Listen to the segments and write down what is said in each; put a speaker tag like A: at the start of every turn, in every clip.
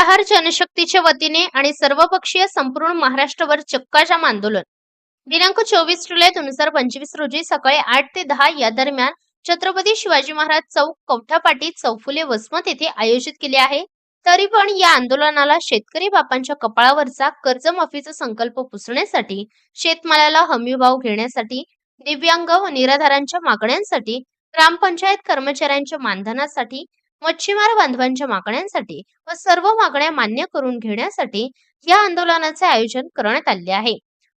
A: निराहार जनशक्तीच्या वतीने आणि सर्वपक्षीय संपूर्ण महाराष्ट्रभर चक्काजाम आंदोलन. दिनांक चोवीस जुलै दोन हजार पंचवीस रोजी सकाळी आठ ते दहा या दरम्यान छत्रपती शिवाजी महाराज चौक कवठापाटी चौफुले वसमत येथे आयोजित केले आहे. तरी पण या आंदोलनाला शेतकरी बापांच्या कपाळावरचा कर्जमाफीचा संकल्प पुसण्यासाठी शेतमालाला हमीभाव घेण्यासाठी दिव्यांग व निराधारांच्या मागण्यांसाठी ग्रामपंचायत कर्मचाऱ्यांच्या मानधनासाठी मच्छीमार बांधवांच्या मागण्यांसाठी व सर्व मागण्या मान्य करून घेण्यासाठी या आंदोलनाचे आयोजन करण्यात आले आहे.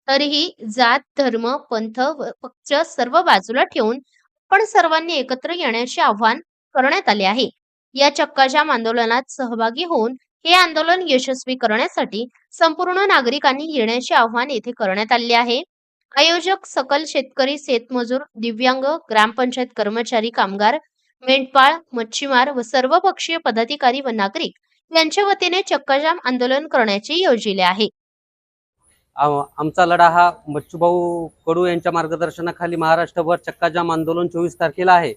A: तरीही जात धर्म पंथ व पक्ष सर्व बाजूला ठेवून आपण सर्वांनी एकत्र येण्याचे आवाहन करण्यात आले आहे. या चक्काजाम आंदोलनात सहभागी होऊन हे आंदोलन यशस्वी करण्यासाठी संपूर्ण नागरिकांनी येण्याचे आव्हान येथे करण्यात आले आहे. आयोजक सकल शेतकरी शेतमजूर दिव्यांग ग्रामपंचायत कर्मचारी कामगार मेंढपाळ मच्छीमार व सर्वपक्षीय पदाधिकारी व नागरिक यांच्या वतीने चक्काजाम आंदोलन करण्याचे योजिले आहे.
B: आमचा लढा हा मच्छूभाऊ कडू यांच्या मार्गदर्शनाखाली महाराष्ट्रभर चक्काजाम आंदोलन चोवीस तारखेला आहे.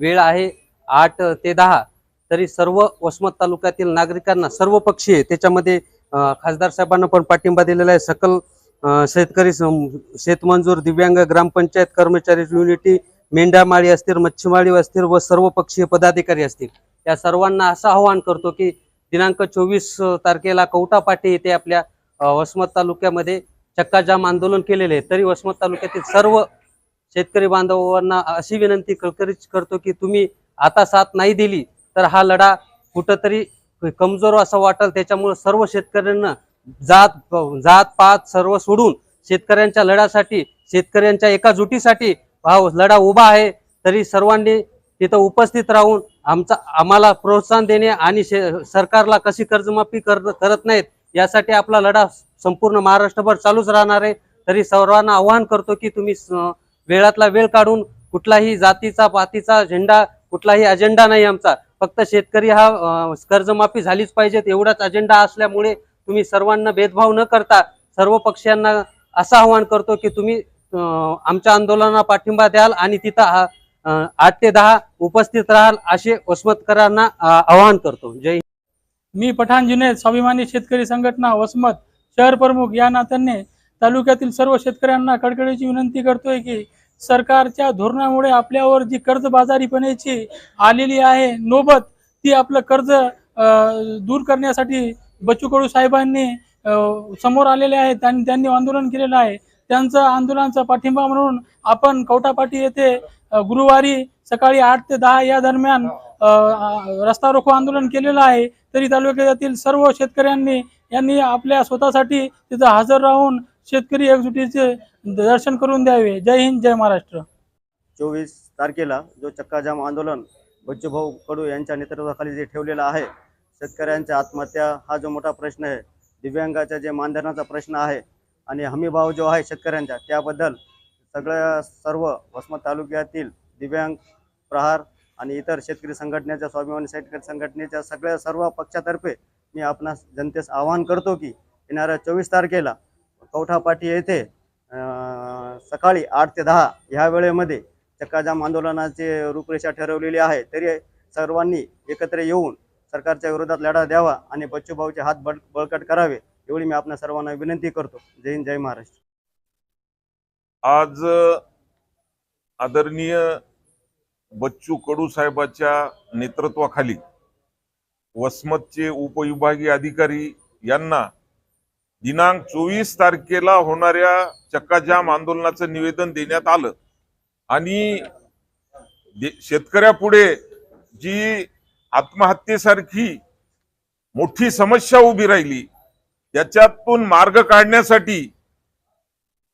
B: वेळ आहे आठ ते दहा. तरी सर्व वसमत तालुक्यातील नागरिकांना सर्व पक्षीय त्याच्यामध्ये खासदार साहेबांना पण पाठिंबा दिलेला आहे. सकल शेतकरी शेतमंजूर दिव्यांग ग्रामपंचायत कर्मचारी युनिटी मेंढामाळी असतील मच्छीमाळी असतील व सर्व पक्षीय पदाधिकारी असतील या सर्वांना असं आवाहन करतो की दिनांक चोवीस तारखेला कवटापाटी येथे आपल्या वसमत तालुक्यामध्ये चक्काजाम आंदोलन केलेले आहे. तरी वसमत तालुक्यातील सर्व शेतकरी बांधवांना अशी विनंती कळकरीच करतो की तुम्ही आता साथ नाही दिली तर हा लढा कुठंतरी कमजोर असं वाटेल. त्याच्यामुळे सर्व शेतकऱ्यांना जात जात पात सर्व सोडून शेतकऱ्यांच्या लढ्यासाठी शेतकऱ्यांच्या एकजुटीसाठी हा लढा उभा आहे तरी सर्वांनी तिथं उपस्थित राहून आमचा आम्हाला प्रोत्साहन देणे आणि शे- सरकारला कशी कर्जमाफी कर करत नाहीत यासाठी आपला लढा संपूर्ण महाराष्ट्रभर चालूच राहणार आहे. तरी सर्वांना आव्हान करतो की तुम्ही स- वेळातला वेळ काढून कुठलाही जातीचा पातीचा झेंडा कुठलाही अजेंडा नाही आमचा. फक्त शेतकरी हा कर्जमाफी झालीच पाहिजे एवढाच अजेंडा असल्यामुळे तुम्ही सर्वांना भेदभाव न करता सर्व पक्षांना असं आव्हान करतो की तुम्ही आमच्या आंदोलनाला पाठिंबा द्याल आणि तिथं आठ ते दहा उपस्थित राहाल असे वसमतकरांना आवाहन करतो. जय
C: मी पठाण जुनेद स्वाभिमानी शेतकरी संघटना वसमत शहर प्रमुख या नात्याने तालुक्यातील सर्व शेतकऱ्यांना कडकडीची विनंती करतोय की सरकारच्या धोरणामुळे आपल्यावर जी कर्जबाजारीपणेची आलेली आहे नोबत ती आपलं कर्ज दूर करण्यासाठी बच्चू कडू साहेबांनी समोर आलेले आहेत आणि त्यांनी आंदोलन केलेलं आहे. त्यांचं आंदोलनाचा पाठिंबा म्हणून आपण कवटापाटी येथे गुरुवारी सकाळी आठ ते दहा या दरम्यान रस्ता रोको आंदोलन केलेलं आहे. तरी तालुक्यातील सर्व शेतकऱ्यांनी यांनी आपल्या स्वतःसाठी तिथं हजर राहून शेतकरी एकजुटीचे दर्शन करून द्यावे. जय हिंद जय महाराष्ट्र.
D: चोवीस तारखेला जो चक्काजाम आंदोलन बच्चूभाऊ कडू यांच्या नेतृत्वाखाली जे ठेवलेलं आहे शेतकऱ्यांच्या आत्महत्या हा जो मोठा प्रश्न आहे दिव्यांगाचा जे मानधनाचा प्रश्न आहे आणि हमीभाव जो आहे शेतकऱ्यांचा त्याबद्दल सगळ्या सर्व वसमत तालुक्यातील दिव्यांग प्रहार आणि इतर शेतकरी संघटनेच्या स्वाभिमानी शेतकरी संघटनेच्या सगळ्या सर्व पक्षातर्फे मी आपणास जनतेस आवाहन करतो की येणाऱ्या चोवीस तारखेला कवठापाटी येथे सकाळी आठ ते दहा ह्या वेळेमध्ये चक्काजाम आंदोलनाची रूपरेषा ठरवलेली आहे. तरी सर्वांनी एकत्र येऊन सरकारच्या विरोधात लढा द्यावा आणि बच्चूभाऊचे हात बळ बळकट करावे. एवढी मी आपल्या सर्वांना विनंती करतो. जय हिंद जय महाराष्ट्र.
E: आज आदरणीय बच्चू कडू साहेबाच्या नेतृत्वाखाली वसमतचे उपविभागीय अधिकारी यांना दिनांक चोवीस तारखेला होणाऱ्या चक्काजाम आंदोलनाचं निवेदन देण्यात आलं. आणि शेतकऱ्यापुढे जी आत्महत्येसारखी मोठी समस्या उभी राहिली त्याच्यातून मार्ग काढण्यासाठी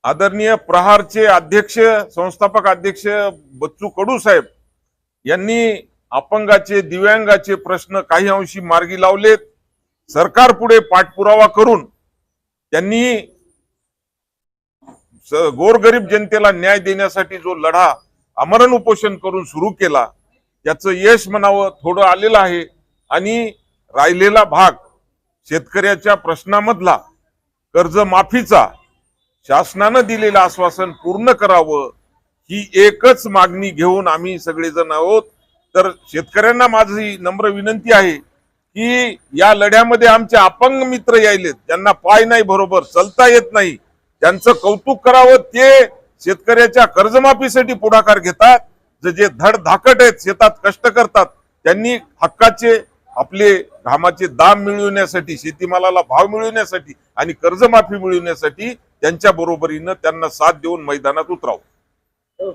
E: आदरणीय प्रहारचे अध्यक्ष संस्थापक अध्यक्ष बच्चू कडू साहेब यांनी अपंगाचे दिव्यांगाचे प्रश्न काही अंशी मार्गी लावलेत. सरकार पुढे पाठपुरावा करून त्यांनी गोरगरीब जनतेला न्याय देण्यासाठी जो लढा आमरण उपोषण करून सुरू केला त्याचं यश म्हणावं थोडं आलेलं आहे. आणि राहिलेला भाग शेतकऱ्याच्या प्रश्नामधला कर्जमाफीचा शासनानं दिलेलं आश्वासन पूर्ण करावं ही एकच मागणी घेऊन आम्ही सगळेजण आहोत. तर शेतकऱ्यांना माझी नम्र विनंती आहे की या लढ्यामध्ये आमचे अपंग मित्र यायलेत ज्यांना पाय नाही बरोबर चलता येत नाही त्यांचं कौतुक करावं ते शेतकऱ्याच्या कर्जमाफीसाठी पुढाकार घेतात. जे- धड धाकट आहेत शेतात कष्ट करतात त्यांनी हक्काचे आपले घामाचे दाम मिळवण्यासाठी शेतीमालाला भाव मिळवण्यासाठी आणि कर्जमाफी मिळवण्यासाठी त्यांच्या बरोबरीनं त्यांना साथ देऊन मैदानात उतरावं.